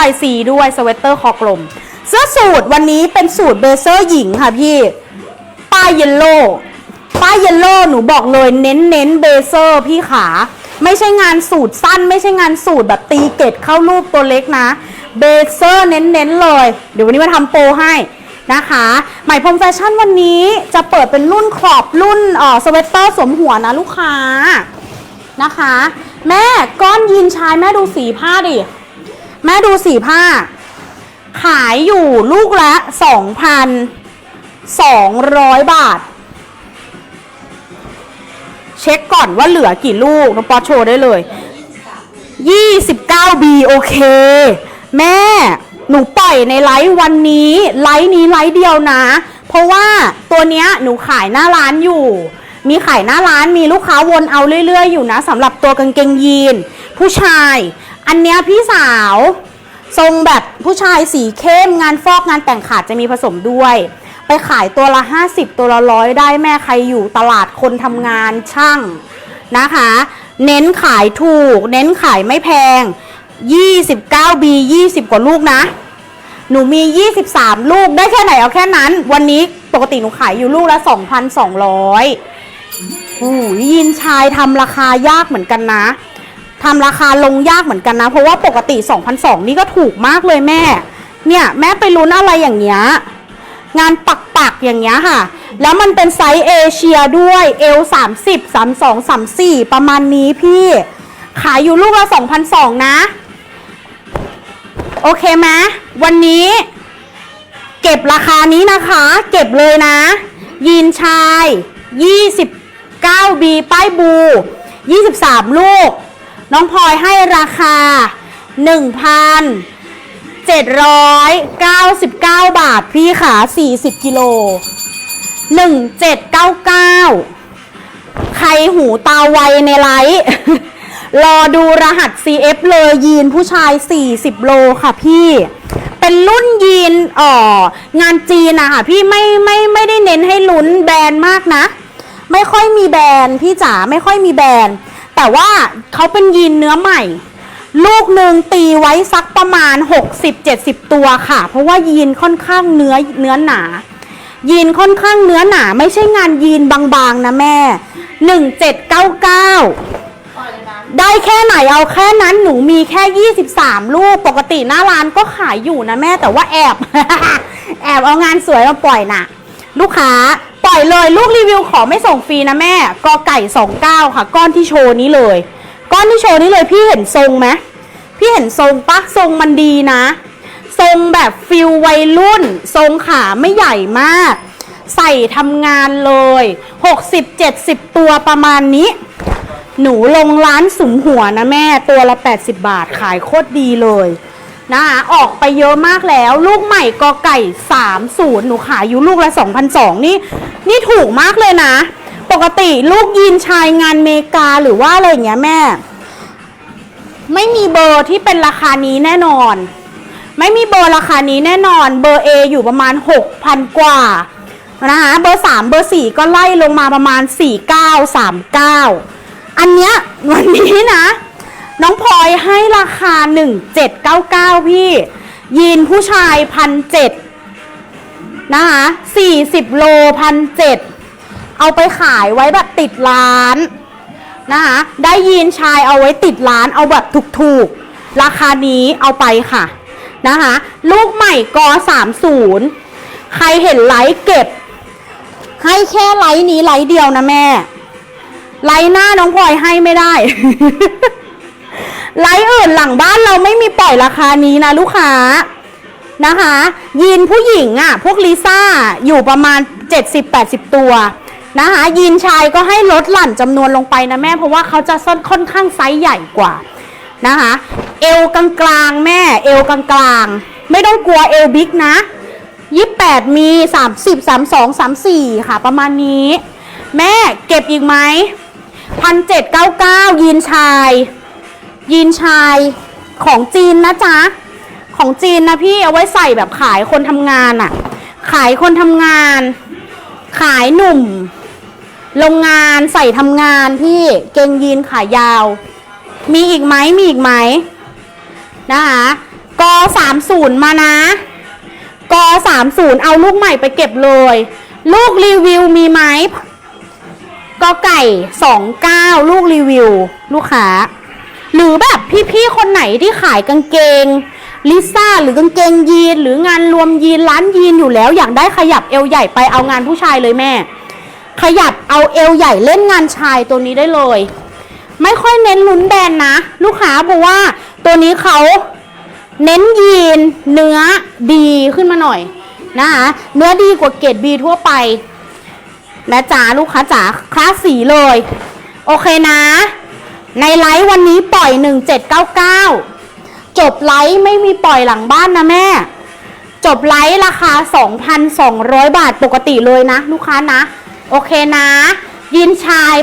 ปซีด้วยสเวตเตอร์คอกลม เสื้อสูตรวันนี้เป็นสูตรเบเซอร์หญิงค่ะพี่ ป้ายเยลโล่ป้ายเยลโล่หนูบอกเลยเน้นเน้นเบเซอร์พี่ขา ไม่ใช่งานสูตรสั้น ไม่ใช่งานสูตรแบบตีเกตเข้ารูปตัวเล็กนะเบเซอร์เน้นเน้นๆเลย เดี๋ยววันนี้มาทำโปรให้นะคะใหม่พรมแฟชั่นวันนี้จะเปิดเป็นรุ่นขอบรุ่นเอ่อสเวตเตอร์สวมหัวนะลูกค้านะคะ แม่ก้อนยีนชายแม่ดูสีผ้าดิ แม่ดูสีผ้า ขายอยู่ลูกละ2,200บาท เช็คก่อนว่าเหลือกี่ลูกน้องปอโชว์ได้เลย 29B โอเค แม่ หนูปล่อยในไลฟ์วันนี้ ไลฟ์นี้ไลฟ์เดียวนะ เพราะว่าตัวเนี้ยหนูขายหน้าร้านอยู่มีขายหน้าร้านมีลูกค้าวนเอาเรื่อย ๆ อยู่นะสำหรับตัวกางเกงยีน ผู้ชายอันเนี้ยพี่สาวทรงแบบผู้ชายสีเข้มงานฟอกงานแต่งขาดจะมีผสมด้วย ไปขายตัวละ 50 ตัวละร้อยได้แม่ใครอยู่ตลาดคนทำงานช่างนะคะ เน้นขายถูก เน้นขายไม่แพง 29B 20 กว่าลูกนะ หนูมี 23 ลูกได้แค่ไหนเอาแค่นั้น วันนี้ปกติหนูขายอยู่ลูกละ 2,200โอ้ยยินชายทำราคายากเหมือนกันนะ ทำราคาลงยากเหมือนกันนะ เพราะว่าปกติ 2,200 นี่ก็ถูกมากเลยแม่ เนี่ยแม่ไปลุ้นอะไรอย่างเงี้ย งานปักปักๆอย่างเงี้ยค่ะ แล้วมันเป็นไซส์เอเชียด้วยเอล30 32 34 ประมาณนี้พี่ ขายอยู่ลูกละ2,200 นะ โอเคไหมวันนี้ เก็บราคานี้นะคะ เก็บเลยนะ ยีนชาย 29B ป้ายบู 23 ลูก น้องพลอยให้ราคา 1,799 บาท พี่ขา 40 กิโล 1799 ใครหูตาไวในไลฟ์รอดูรหัส CF เลยยีนผู้ชาย 40 โลค่ะพี่ เป็นรุ่นยีนอ่องานจีนอะค่ะพี่ไม่ไม่ไม่ได้เน้นให้ลุ้นแบรนด์มากนะ ไม่ค่อยมีแบรนด์พี่จ๋าไม่ค่อยมีแบรนด์ แต่ว่าเขาเป็นยีนเนื้อใหม่ ลูกหนึ่งตีไว้สักประมาณ 60-70 ตัวค่ะ เพราะว่ายีนค่อนข้างเนื้อเนื้อหนา ยีนค่อนข้างเนื้อหนา ไม่ใช่งานยีนบางๆนะแม่ 1799ได้แค่ไหนเอาแค่นั้นหนูมีแค่ 23 ลูกปกติหน้าร้านก็ขายอยู่นะแม่แต่ว่าแอบ แอบเอางานสวยมาปล่อยนะลูกค้า ปล่อยเลยลูกรีวิวขอไม่ส่งฟรีนะแม่กอไก่29ค่ะ ก้อนที่โชว์นี้เลย ก้อนที่โชว์นี้เลยพี่เห็นทรงไหมพี่เห็นทรงปะทรงมันดีนะ ทรงแบบฟิลวัยรุ่น ทรงขาไม่ใหญ่มาก ใส่ทำงานเลย 60-70 ตัวประมาณนี้ หนูลงร้านสุมหัวนะแม่ตัวละ 80 บาทขายโคตรดีเลย นะคะออกไปเยอะมากแล้ว ลูกใหม่กอไก่ 30 หนูขายอยู่ลูกละ2,200นี่ นี่ถูกมากเลยนะ ปกติลูกยีนชายงานเมกาหรือว่าอะไรอย่างเงี้ยแม่ ไม่มีเบอร์ที่เป็นราคานี้แน่นอน ไม่มีเบอร์ราคานี้แน่นอน เบอร์ A อยู่ประมาณ 6,000 กว่านะคะเบอร์ 3 เบอร์ 4 ก็ไล่ลงมาประมาณ 4939 อันเนี้ยวันนี้นะ น้องพลอยให้ราคา 1799 พี่ ยีนผู้ชายพันเนะคะ40 โลพันเเอาไปขายไว้แบบติดร้านนะคะได้ยีนชายเอาไว้ติดร้านเอาแบบถูกๆ ราคานี้เอาไปค่ะนะคะลูกใหม่ก30 ใครเห็นไลค์เก็บ ให้แค่ไลค์นี้ไลค์เดียวนะแม่ ไลค์หน้าน้องพลอยให้ไม่ได้ ไลค์อื่นหลังบ้านเราไม่มีปล่อยราคานี้นะลูกค้านะคะ ยีนผู้หญิงอะ พวกลิซ่าอยู่ประมาณ 70-80 ตัวนะคะ ยีนชายก็ให้ลดหลั่นจำนวนลงไปนะแม่ เพราะว่าเขาจะซ่อนค่อนข้างไซส์ใหญ่กว่านะคะ เอวกลางๆแม่ เอวกลางๆ ไม่ต้องกลัวเอวบิ๊กนะ 28 มี 30 32 34 ค่ะ ประมาณนี้ แม่เก็บอีกไหม1799ยีนชาย ยีนชายของจีนนะจ๊ะ ของจีนนะพี่เอาไว้ใส่แบบขายคนทำงานอะขายคนทำงาน ขายหนุ่ม โรงงานใส่ทำงานพี่เกงยีนขายาว มีอีกไหมมีอีกไหมนะคะก30 มานะก30 เอาลูกใหม่ไปเก็บเลย ลูกรีวิวมีไหมกอไก่ 29 ลูกรีวิว ลูกค้า หรือแบบพี่ๆคนไหนที่ขายกางเกงลิซ่าหรือกางเกงยีนหรืองานรวมยีนร้านยีนอยู่แล้ว อยากได้ขยับเอวใหญ่ไปเอางานผู้ชายเลยแม่ ขยับเอาเอวใหญ่เล่นงานชายตัวนี้ได้เลย ไม่ค่อยเน้นลุ้นแบรนด์นะ ลูกค้าเพราะว่าตัวนี้เขาเน้นยีนเนื้อดีขึ้นมาหน่อยนะคะเนื้อดีกว่าเกรดบีทั่วไปนะจ๊ะลูกค้าจ๋าคลาสสีเลย โอเคนะ ในไลฟ์วันนี้ปล่อย 1799 จบไลฟ์ไม่มีปล่อยหลังบ้านนะแม่ จบไลฟ์ราคา 2,200 บาทปกติเลยนะ ลูกค้านะ โอเคนะ ยินชาย